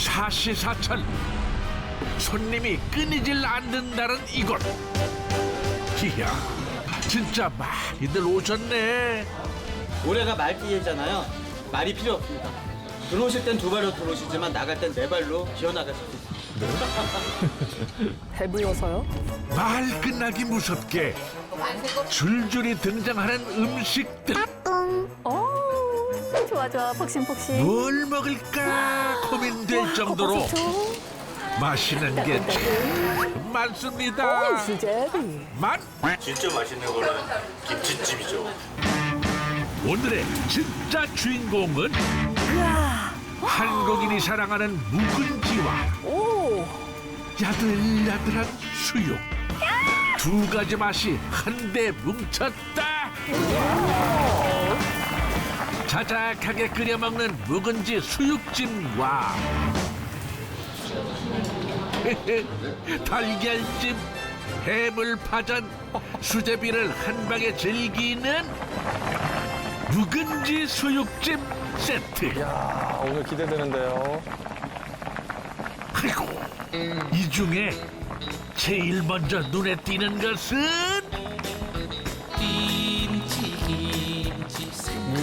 사시사철 손님이 끊이질 않는다는 이곳 이야 진짜 많이들 오셨네 올해가 말기회잖아요. 말이 필요 없습니다. 들어오실 땐 두 발로 들어오시지만 나갈 땐 네 발로 기어나갈 수 있습니다. 배부여서요? 말 끝나기 무섭게 줄줄이 등장하는 음식들 어, 좋아 좋아 폭신폭신. 뭘 먹을까 고민될 정도로 저 맛있는 게 참 많습니다. 수제비. 맛? 진짜 맛있는 거는 김치찜이죠. 오늘의 진짜 주인공은 한국인이 사랑하는 묵은지와 오, 야들야들한 수육. 두 가지 맛이 한데 뭉쳤다 자작하게 끓여 먹는 묵은지 수육찜과 달걀찜 해물파전 수제비를 한 방에 즐기는 묵은지 수육찜 세트 아, 오늘 기대되는데요. 아이고 이 중에 제일 먼저 눈에 띄는 것은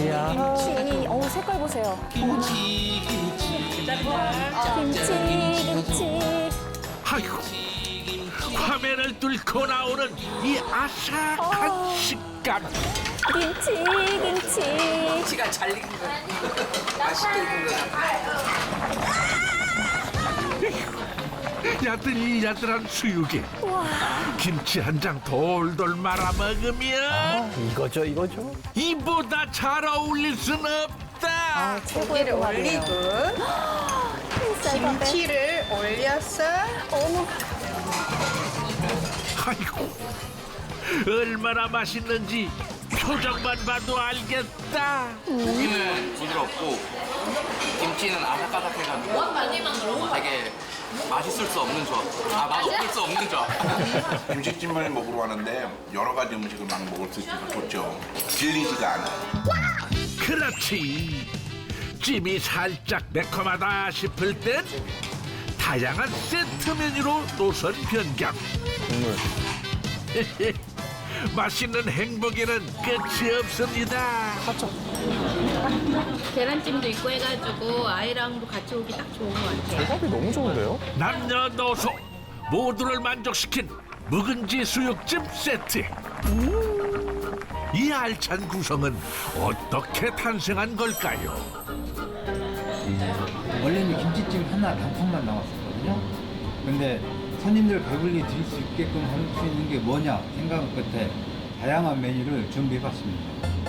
이야. 김치. 어 색깔 보세요. 김치, 김치. 김치, 김치. 아이고 화면을 뚫고 나오는 이 아삭한 어. 식감 김치, 김치. 김치가 잘 익은 거 맛있게 익은 거 야들야들한 수육에 김치 한 장 돌돌 말아 먹으면 이거죠, 이거죠. 이보다 잘 어울릴 순 없다 최고의 고기를. 올리고. 김치를 올려서 어머, 아이고 얼마나 맛있는지 표정만 봐도 알겠다 고기는 부드럽고 김치는 아삭아삭해가지고 되게 맛있을 수 없는 조합. 아 맛없을 수 없는 조합. 김치찜을 먹으러 왔는데 여러 가지 음식을 막 먹을 수 있어서 좋죠. 질리지가 않아. 그렇지 찜이 살짝 매콤하다 싶을 땐 다양한 세트 메뉴로 노선 변경 국물. 맛있는 행복에는 끝이 없습니다 계란찜도 있고 해가지고 아이랑도 같이 오기 딱 좋은 것 같아요. 조합이 너무 좋은데요? 남녀노소 모두를 만족시킨 묵은지 수육찜 세트 이 알찬 구성은 어떻게 탄생한 걸까요? 원래는 김치찜 하나 단품만 나왔었거든요. 근데 손님들 배불리 드실 수 있게끔 할 수 있는 게 뭐냐 생각 끝에 다양한 메뉴를 준비해봤습니다.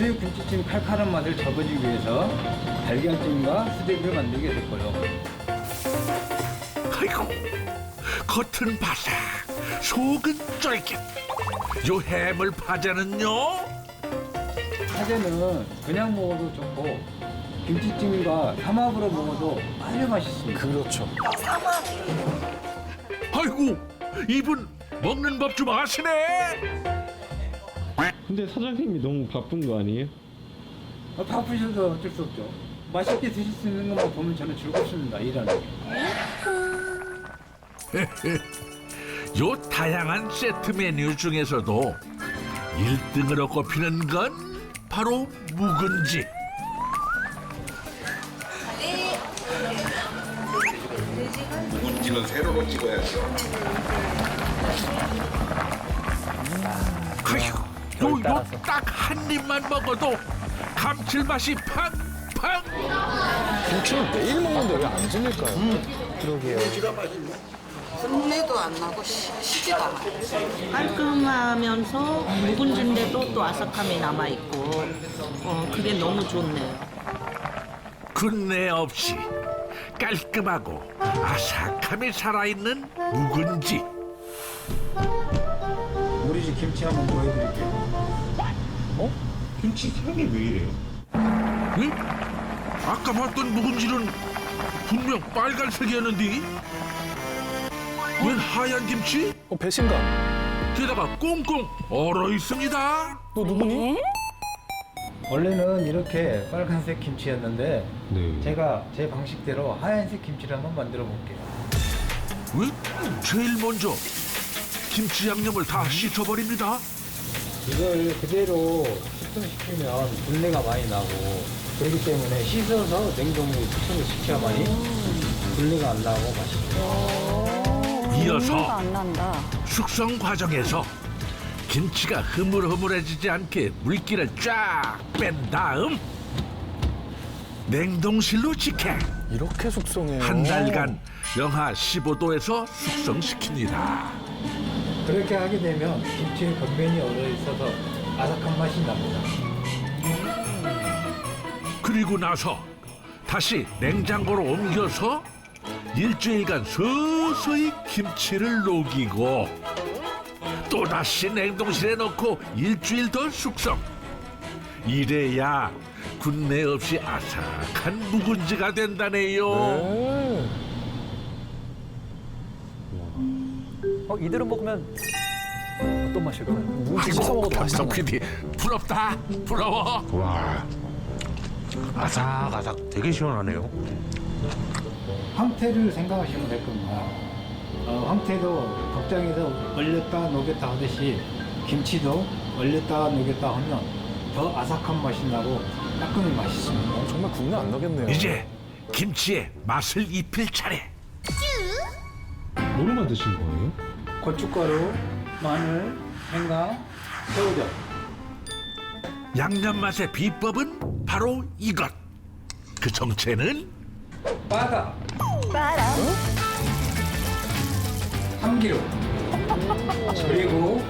수육 김치찜 칼칼한 맛을 잡아주기 위해서 달걀찜과 수제비를 만들게 됐고요. 아이고 겉은 바삭 속은 쫄깃 요 해물 파전은요 사제는 그냥 먹어도 좋고 김치찜과 삼합으로 먹어도 아주 맛있습니다. 그렇죠. 아이고 이분 먹는 법 좀 아시네 근데 사장님이 너무 바쁜 거 아니에요? 어, 바쁘셔도 어쩔 수 없죠. 맛있게 드실 수 있는 것만 보면 저는 즐겁습니다. 일하는 게. 요 다양한 세트 메뉴 중에서도 일등으로 꼽히는 건 바로 묵은지 묵은지는 세로로 찍어야죠. 아이고 요요 딱 한 입만 먹어도 감칠맛이 팡팡 김치는 매일 먹는데 왜 안 질릴까요? 그러게요. 분내도 안 나고 시- 시지도 않아 깔끔하면서 묵은지인데도 또 아삭함이 남아 있고 어, 그게 너무 좋네요. 군내 없이 깔끔하고 아삭함이 살아있는 묵은지 우리 집 김치 한번 보여드릴게요. 김치 향이 왜 이래요? 응? 아까 봤던 묵은지는 분명 빨간색이었는데 웬 하얀 김치? 어, 배신감. 게다가 꽁꽁 얼어 있습니다 너 누구니? 원래는 이렇게 빨간색 김치였는데 네. 제가 제 방식대로 하얀색 김치를 한번 만들어 볼게요. 왜? 제일 먼저 김치 양념을 다 씻어버립니다. 이걸 그대로 숙성시키면 분내가 많이 나고 그렇기 때문에 씻어서 냉동으로 숙성을 시켜야만이 분내가 안 나고 맛있어요. 이어서 안 난다. 숙성 과정에서 김치가 흐물흐물해지지 않게 물기를 쫙 뺀 다음 냉동실로 직행 이렇게 숙성해요. 한 달간 영하 15도에서 숙성시킵니다. 그렇게 하게 되면 김치의 겉면이 얼어 있어서 아삭한 맛이 납니다. 그리고 나서 다시 냉장고로 옮겨서 일주일간 서서히 김치를 녹이고 또 다시 냉동실에 넣고 일주일 더 숙성. 이래야 군내 없이 아삭한 묵은지가 된다네요. 네. 어, 이대로 먹으면 어떤 맛일까요? 묵은지 씻어 먹어도 맛있잖아요. PD 부럽다 부러워. 와 아삭아삭 되게 시원하네요. 황태를 생각하시면 될 겁니다. 어, 황태도 걱정해서 얼렸다 녹였다 하듯이 김치도 얼렸다 녹였다 하면 더 아삭한 맛이 나고 따끔히 맛있습니다. 어, 정말 국내 안 나겠네요. 이제 김치에 맛을 입힐 차례. 뭐로 만 드신 거예요? 고춧가루, 마늘, 생강, 새우젓. 양념 맛의 비법은 바로 이것. 그 정체는 바다, 빠라. 참기름, 그리고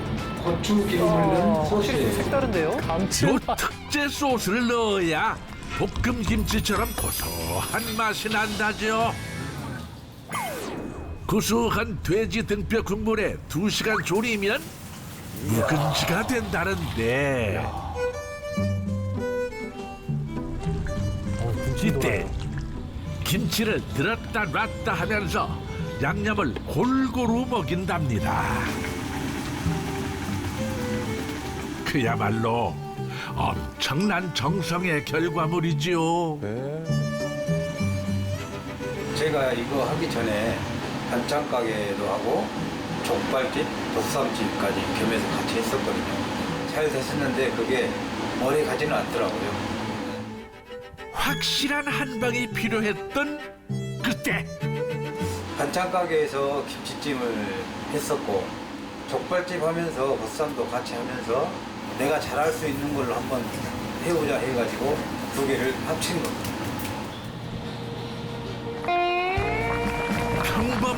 고추 기름을 넣은 소스예요. 색다른데요? 요 특제 소스를 넣어야 볶음 김치처럼 고소한 맛이 난다죠. 구수한 돼지 등뼈 국물에 두 시간 졸이면 묵은지가 된다는데 이때 김치를 들었다 놨다 하면서 양념을 골고루 먹인답니다. 그야말로 엄청난 정성의 결과물이지요. 네. 제가 이거 하기 전에 반찬 가게도 하고 족발집, 독삼집까지 겸해서 같이 했었거든요. 잘 됐었는데 그게 오래 가지는 않더라고요. 확실한 한 방이 필요했던 그때 반찬 가게에서 김치찜을 했었고 족발집 하면서 보쌈도 같이 하면서 내가 잘할 수 있는 걸로 한번 해보자 해가지고 두 개를 합친 겁니다.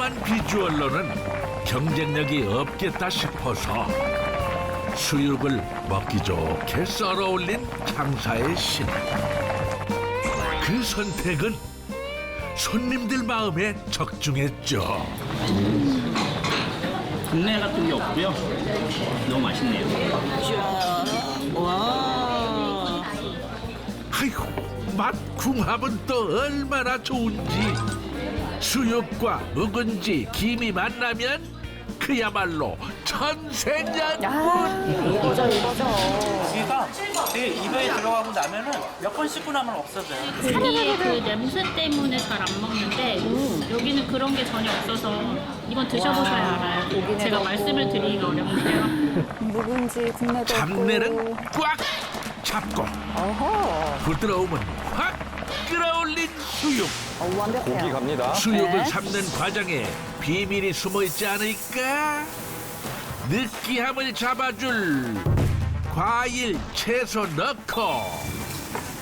평범한 비주얼로는 경쟁력이 없겠다 싶어서 수육을 먹기 좋게 썰어 올린 장사의 신. 그 선택은 손님들 마음에 적중했죠. 국내 같은 게 없고요. 너무 맛있네요. 와. 아이고 맛 궁합은 또 얼마나 좋은지 수육과 묵은지 김이 만나면 그야말로 천생연분 아, 이거죠, 이거죠. 고기가 되게 입에 들어가고 나면은 몇번 씹고 나면 없어져요. 고기의 그 냄새 때문에 잘 안 먹는데 여기는 그런 게 전혀 없어서 이건 드셔보셔야 알아요. 제가 말씀을 드리기가 어렵네요. 묵은지 국내도 잡내는. 꽉 잡고 어허. 부드러움은 확 끌어올린 수육 어, 완벽해요. 고기 갑니다. 수육을 네. 삶는 과정에 비밀이 숨어 있지 않을까? 느끼함을 잡아줄 과일, 채소 넣고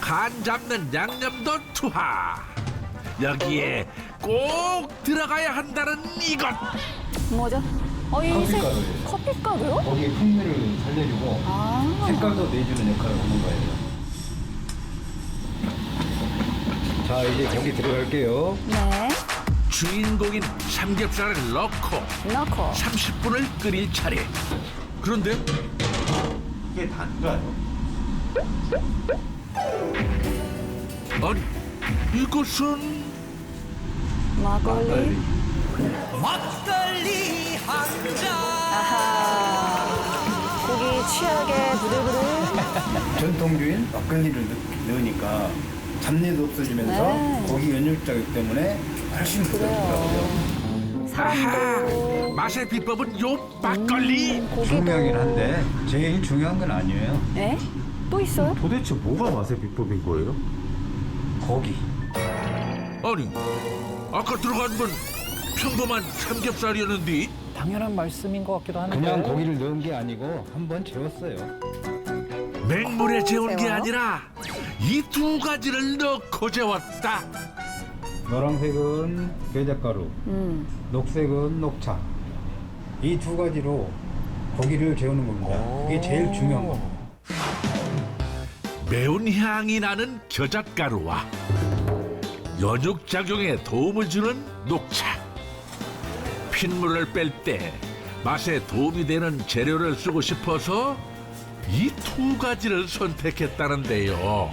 간 잡는 양념도 투하. 여기에 꼭 들어가야 한다는 이것. 뭐죠? 어, 이 색, 커피가루예요. 커피가루요? 거기에 풍미를 살려주고 아. 색깔도 내주는 역할을 하는 거예요. 자 이제 고기 들어갈게요. 네. 주인공인 삼겹살을 넣고 넣고. 30분을 끓일 차례. 그런데 이게 단가요? 아니 이것은 막걸리. 아하. 고기 취하게 부들부들. 전통주인 막걸리를 넣- 넣으니까 잡내도 없어지면서 네. 고기 연육자기 때문에 훨씬 부드럽더라고요. 아하, 맛의 비법은 요 막걸리. 중요하긴 한데 제일 중요한 건 아니에요. 에? 또 있어요? 도대체 뭐가 맛의 비법인 거예요? 고기. 아니, 아까 들어간 건 평범한 삼겹살이었는데 당연한 말씀인 것 같기도 한데. 그냥 고기를 넣은 게 아니고 한번 재웠어요. 맹물에 재운 게? 아니라 이 두 가지를 넣고 재웠다. 노란색은 게장가루, 음. 녹색은 녹차. 이 두 가지로 고기를 재우는 겁니다. 이게 제일 중요한 겁니다. 매운 향이 나는 겨잣가루와 연육 작용에 도움을 주는 녹차. 핏물을 뺄 때 맛에 도움이 되는 재료를 쓰고 싶어서 이 두 가지를 선택했다는데요.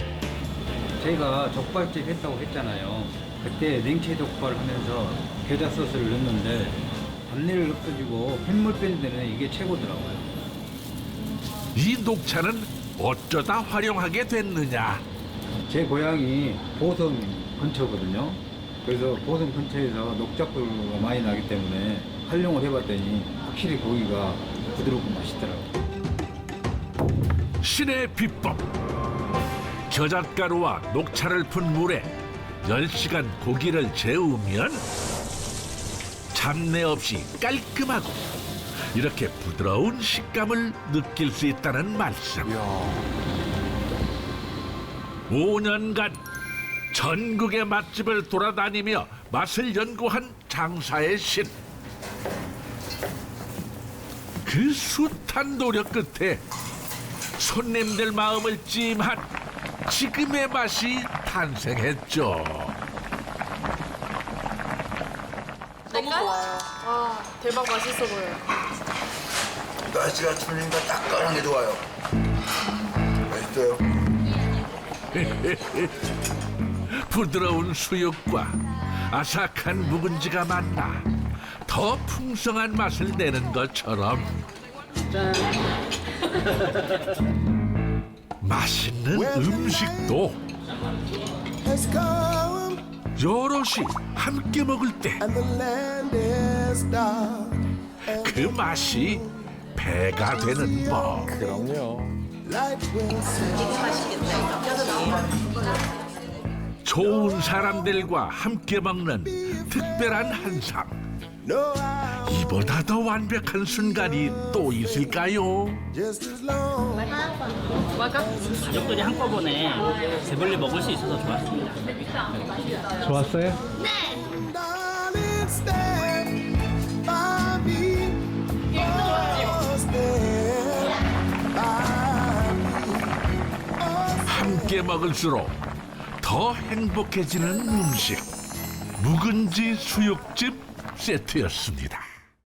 제가 족발집 했다고 했잖아요. 그때 냉채 족발 하면서 겨자 소스를 넣었는데 잡내를 없어지고 핏물 빼는 데는 이게 최고더라고요. 이 녹차는 어쩌다 활용하게 됐느냐? 제 고향이 보성 근처거든요. 그래서 보성 근처에서 녹작구가 많이 나기 때문에 활용을 해봤더니 확실히 고기가 부드럽고 맛있더라고요. 신의 비법. 겨잣가루와 녹차를 푼 물에 10시간 고기를 재우면 잡내 없이 깔끔하고 이렇게 부드러운 식감을 느낄 수 있다는 말씀. 5년간 전국의 맛집을 돌아다니며 맛을 연구한 장사의 신. 그 숱한 노력 끝에 손님들 마음을 찜한 지금의 맛이 탄생했죠. 너무 좋아요. 와 대박 맛있어 보여요. 날씨가 추우니까 따끈한 게 좋아요. 맛있어요. 부드러운 수육과 아삭한 묵은지가 만나 더 풍성한 맛을 내는 것처럼 맛있는 음식도 여럿이 함께 먹을 때그 맛이 배가 되는 법. 그럼요. 좋은 사람들과 함께 먹는 특별한 한상. 이보다 더 완벽한 순간이 또 있을까요? 가족들이 한꺼번에 배불리 먹을 수 있어서 좋았습니다. 좋았어요? 함께 먹을수록 더 행복해지는 음식. 묵은지 수육집 세트였습니다.